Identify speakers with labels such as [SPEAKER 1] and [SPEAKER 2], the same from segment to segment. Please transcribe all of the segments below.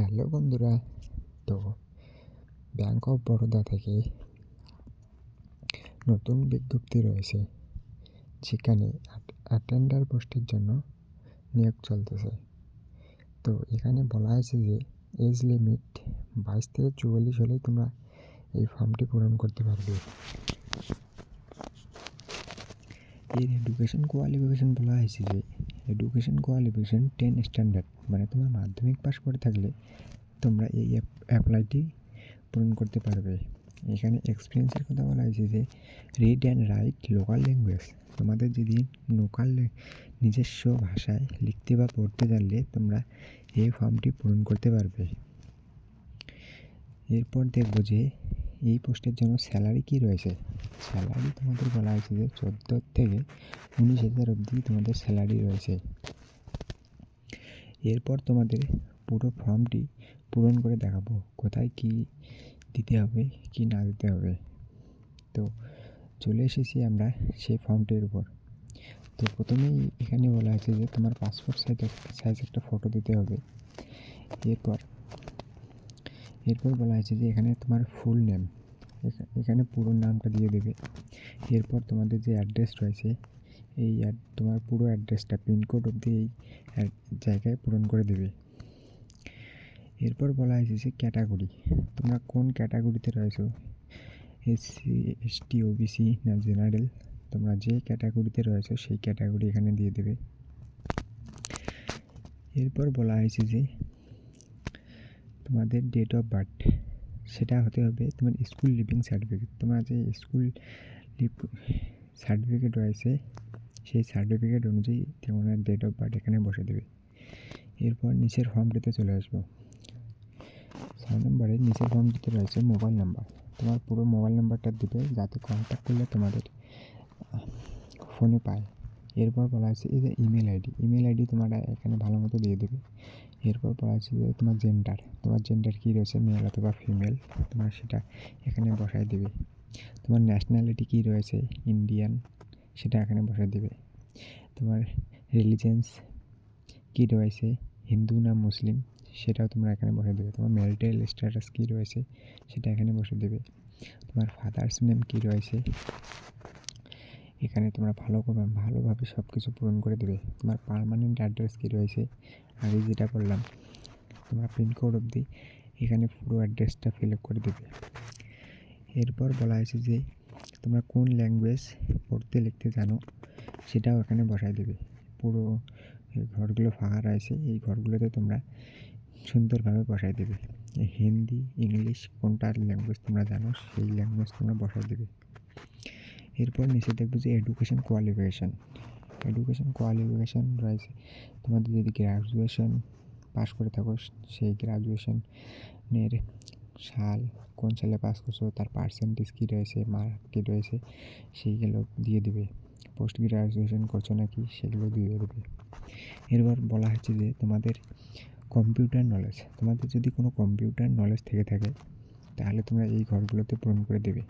[SPEAKER 1] Hello বন্ধুরা, তো bank of Baroda থেকে নতুন বিজ্ঞপ্তি রয়েছে। যেখানে অ্যাটেন্ডার পোস্টের জন্য নিয়োগ চলতেছে। তো এখানে বলা হয়েছে যে এজ লিমিট বাইশ থেকে চুয়াল্লিশ হলেই তোমরা এই ফর্মটি পূরণ করতে পারবে। এর এডুকেশন কোয়ালিফিকেশন বলা হয়েছে যে এডুকেশন কোয়ালিফিকেশন টেন স্ট্যান্ডার্ড মানে তোমার মাধ্যমিক পাস করে থাকলে তোমরা এই অ্যাপ্লাইটি পূরণ করতে পারবে। এখানে এক্সপিরিয়েন্সের কথা বলা হয়েছে যে read and write local language তোমাদের যদি লোকাল নিজস্ব ভাষায় লিখতে বা পড়তে জানলে তোমরা এই ফর্মটি পূরণ করতে পারবে। এরপর দেখব যে এই পোস্টের জন্য স্যালারি কী রয়েছে? স্যালারি তোমাদের বলা হয়েছে যে চোদ্দ থেকে উনিশ হাজার অবধি তোমাদের স্যালারি রয়েছে। এরপর তোমাদের পুরো ফর্মটি পূরণ করে দেখাবো, কোথায় কী দিতে হবে, কি না দিতে হবে। তো চলে এসেছি আমরা সেই ফর্মটির উপর। তো প্রথমেই এখানে বলা আছে যে তোমার পাসপোর্ট সাইজ সাইজ একটা ফটো দিতে হবে। এরপর এরপর বলা হয়েছে যে এখানে তোমার ফুল নেম। এখানে পুরো নামটা দিয়ে দেবে। এরপর তোমাদের যে অ্যাড্রেস রয়েছে, এই তোমার পুরো অ্যাড্রেসটা পিনকোড অবধি এই জায়গায় পূরণ করে দেবে। এরপর বলা হয়েছে যে ক্যাটাগরি তোমরা কোন ক্যাটাগরিতে রয়েছো? এসসি এসটি ওবিসি না জেনারেল তোমরা যে ক্যাটাগরিতে রয়েছো, সেই ক্যাটাগরি এখানে দিয়ে দেবে। এরপর বলা হয়েছে যে তোমাদের ডেট অফ বার্থ সেটা হতে হবে তোমার স্কুল লিভিং সার্টিফিকেট তোমার যে স্কুল লিভ সার্টিফিকেট রয়েছে, সেই সার্টিফিকেট অনুযায়ী তোমার ডেট অফ বার্থ এখানে বসে দেবে। এরপর নিচের ফর্মটিতে চলে আসব। ছয় নম্বরে নিচের ফর্মটিতে রয়েছে মোবাইল নাম্বার তোমার পুরো মোবাইল নাম্বারটা দিবে যাতে কন্ট্যাক্ট করলে তোমাদের ফোনে পায়। এরপর বলা আছে এই যে ইমেল আইডি ইমেল আইডি তোমার এখানে ভালো মতো দিয়ে দেবে। এরপর বলা আছে যে তোমার জেন্ডার তোমার জেন্ডার কী রয়েছে মেল অথবা ফিমেল তোমার সেটা এখানে বসায় দেবে। তোমার ন্যাশনালিটি কী রয়েছে ইন্ডিয়ান সেটা এখানে বসায় দেবে। তোমার রিলিজেন্স কী রয়েছে, হিন্দু না মুসলিম, সেটাও তোমরা এখানে বসে দেবে। তোমার ম্যারিটাল স্ট্যাটাস কী রয়েছে, সেটা এখানে বসে দেবে। তোমার ফাদার্স নেম কী রয়েছে এখানে তোমরা ভালো করে ভালোভাবে সব কিছু পূরণ করে দেবে। তোমার পারমানেন্ট অ্যাড্রেস কী রয়েছে? আগে যেটা করলাম তোমরা পিনকোড অবধি এখানে পুরো অ্যাড্রেসটা ফিল আপ করে দেবে। এরপর বলা হয়েছে যে, তোমরা কোন ল্যাঙ্গুয়েজ পড়তে লিখতে জানো, সেটাও এখানে বসায় দেবে। পুরো ঘরগুলো ফাঁকা রয়েছে, এই ঘরগুলোতে তোমরা সুন্দরভাবে বসায় দেবে। হিন্দি, ইংলিশ কোনটার ল্যাঙ্গুয়েজ তোমরা জানো, সেই ল্যাঙ্গুয়েজ তোমরা বসায় দেবে। এরপর নিচে দেখবে যে এডুকেশন কোয়ালিফিকেশান এডুকেশন কোয়ালিফিকেশান রয়েছে তোমাদের যদি গ্র্যাজুয়েশন পাস করে থাকো, সেই গ্র্যাজুয়েশনের সাল কোন সালে পাস করছ, তার পার্সেন্টেজ কী রয়েছে মার্ক কী রয়েছে, সেইগুলো দিয়ে দেবে। পোস্ট গ্রাজুয়েশন করছ নাকি, সেগুলো দিয়ে দেবে। এরপর বলা হচ্ছে যে তোমাদের কম্পিউটার নলেজ তোমাদের যদি কোনো কম্পিউটার নলেজ থেকে থাকে, তাহলে তোমরা এই ঘরগুলোতে পূরণ করে দেবে।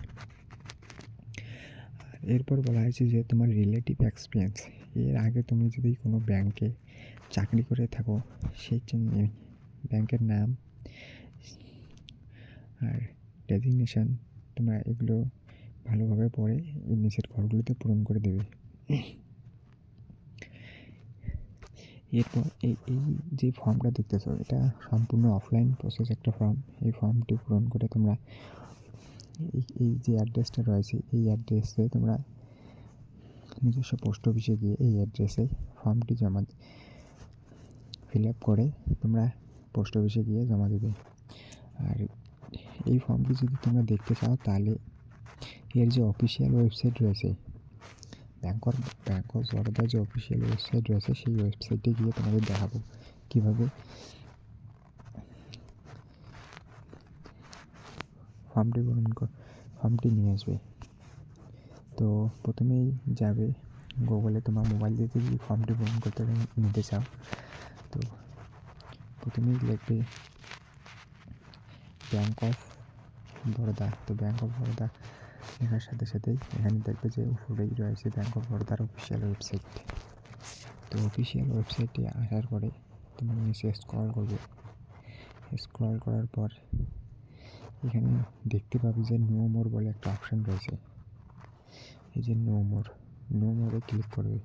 [SPEAKER 1] এরপর বলা হয়েছে যে তোমার রিলেটিভ এক্সপিরিয়েন্স এর আগে তুমি যদি কোনো ব্যাংকে চাকরি করে থাকো, সেই জন্য ব্যাংকের নাম আর ডেজিগনেশন তোমরা এগুলো ভালোভাবে পড়ে এই নিচের ঘরগুলোতে পূরণ করে দেবে। এরপর এই এই যে ফর্মটা দেখতেছো, এটা সম্পূর্ণ অফলাইন প্রসেস একটা ফর্ম এই ফর্মটি পূরণ করে তোমরা এই যে অ্যাড্রেসটা রয়েছে, এই অ্যাড্রেসে তোমরা নিজস্ব পোস্ট অফিসে গিয়ে এই অ্যাড্রেসে ফর্মটি জমা ফিল আপ করে তোমরা পোস্ট অফিসে গিয়ে জমা দেবে। আর এই ফর্মটি যদি তোমরা দেখতে চাও, তাহলে এর যে অফিসিয়াল ওয়েবসাইট রয়েছে ব্যাঙ্ক অফ ব্যাঙ্ক অফ বরোদার যে অফিসিয়াল ওয়েবসাইট রয়েছে, সেই ওয়েবসাইটে গিয়ে তোমাদের দেখাবো কীভাবে ফর্মটি পূরণ ফার্মটি নিয়ে আসবে। তো প্রথমেই যাবে গুগলে তোমার মোবাইল দিয়ে যদি ফর্মটি পূরণ করতে নিতে চাও। তো প্রথমেই লিখবে ব্যাঙ্ক অফ বরোদা তো ব্যাঙ্ক অফ বরোদা লেখার সাথে সাথেই এখানে দেখবে যে উপরেই রয়েছে ব্যাঙ্ক অফ বরোদার অফিসিয়াল ওয়েবসাইট তো অফিসিয়াল ওয়েবসাইটে আসার পরে তুমি নিচে স্ক্রল করবে। স্ক্রল করার পর এখানে দেখতে পাবি যে নো মোর বলে একটা অপশন রয়েছে। এই যে নো মোর নো মোরে ক্লিক করবে।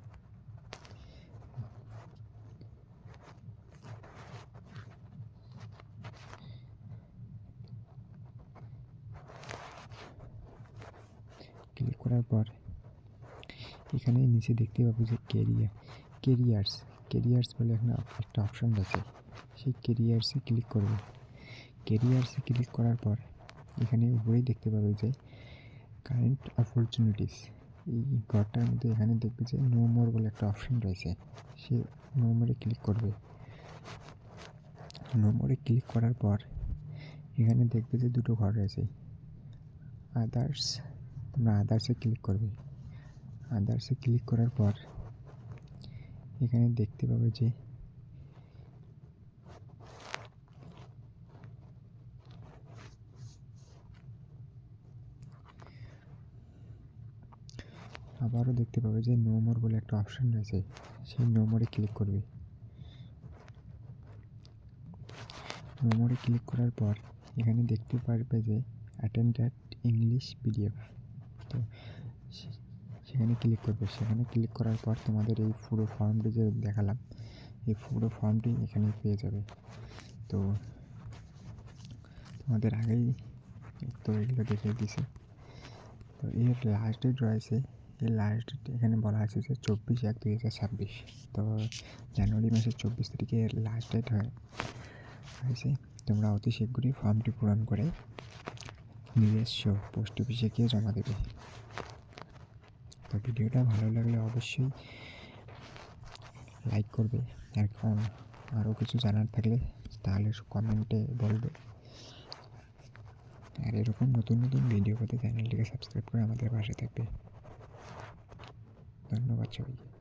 [SPEAKER 1] ক্লিক করার পর এখানে নিচে দেখতে পাবো যে কেরিয়ার কেরিয়ার্স কেরিয়ার্স বলে এখানে একটা অপশন রয়েছে। সেই কেরিয়ার্সে ক্লিক করবে। কেরিয়ার্সে ক্লিক করার পর এখানে উপরেই দেখতে পাবে যে কারেন্ট অপরচুনিটিস এই ঘরটার মধ্যে এখানে দেখবে যে নো মোর বলে একটা অপশন রয়েছে। সে নো মোরে ক্লিক করবে। নো মোরে ক্লিক করার পর এখানে দেখবে যে দুটো ঘর রয়েছে। আদার্স তোমরা আদার্সে ক্লিক করবে। আদার্সে ক্লিক করার পর এখানে দেখতে পাবে যে আবারও দেখতে পাবে যে নো মোর বলে একটা অপশন রয়েছে। সেই নো মোরে ক্লিক করবে। নো মোরে ক্লিক করার পর এখানে দেখতে পারবে যে অ্যাটেন্ডেড ইংলিশ পিডিএফ তো সেখানে ক্লিক করবে। সেখানে ক্লিক করার পর তোমাদের এই পুরো ফর্মটি যে দেখালাম, এই পুরো ফর্মটি এখানে পেয়ে যাবে। তো তোমাদের আগেই তো এগুলো দেখে দিছে। তো এর লাস্ট রয়েছে এর লাস্ট এখানে বলা আছে যে চব্বিশ এক দুই হাজার ছাব্বিশ। তো জানুয়ারি মাসের চব্বিশ তারিখে লাস্ট ডেট হয়। হয়েছে। তোমরা অতি শীঘ্রই ফর্মটি পূরণ করে নিজস্ব পোস্ট অফিসে গিয়ে জমা দেবে। তো ভিডিওটা ভালো লাগলে অবশ্যই লাইক করবে। কম- আরও কিছু জানার থাকলে তাহলে কমেন্টে বলবে। আর এরকম নতুন নতুন ভিডিও পেতে চ্যানেলটিকে সাবস্ক্রাইব করে আমাদের পাশে থাকবে। Nueva Chavilla.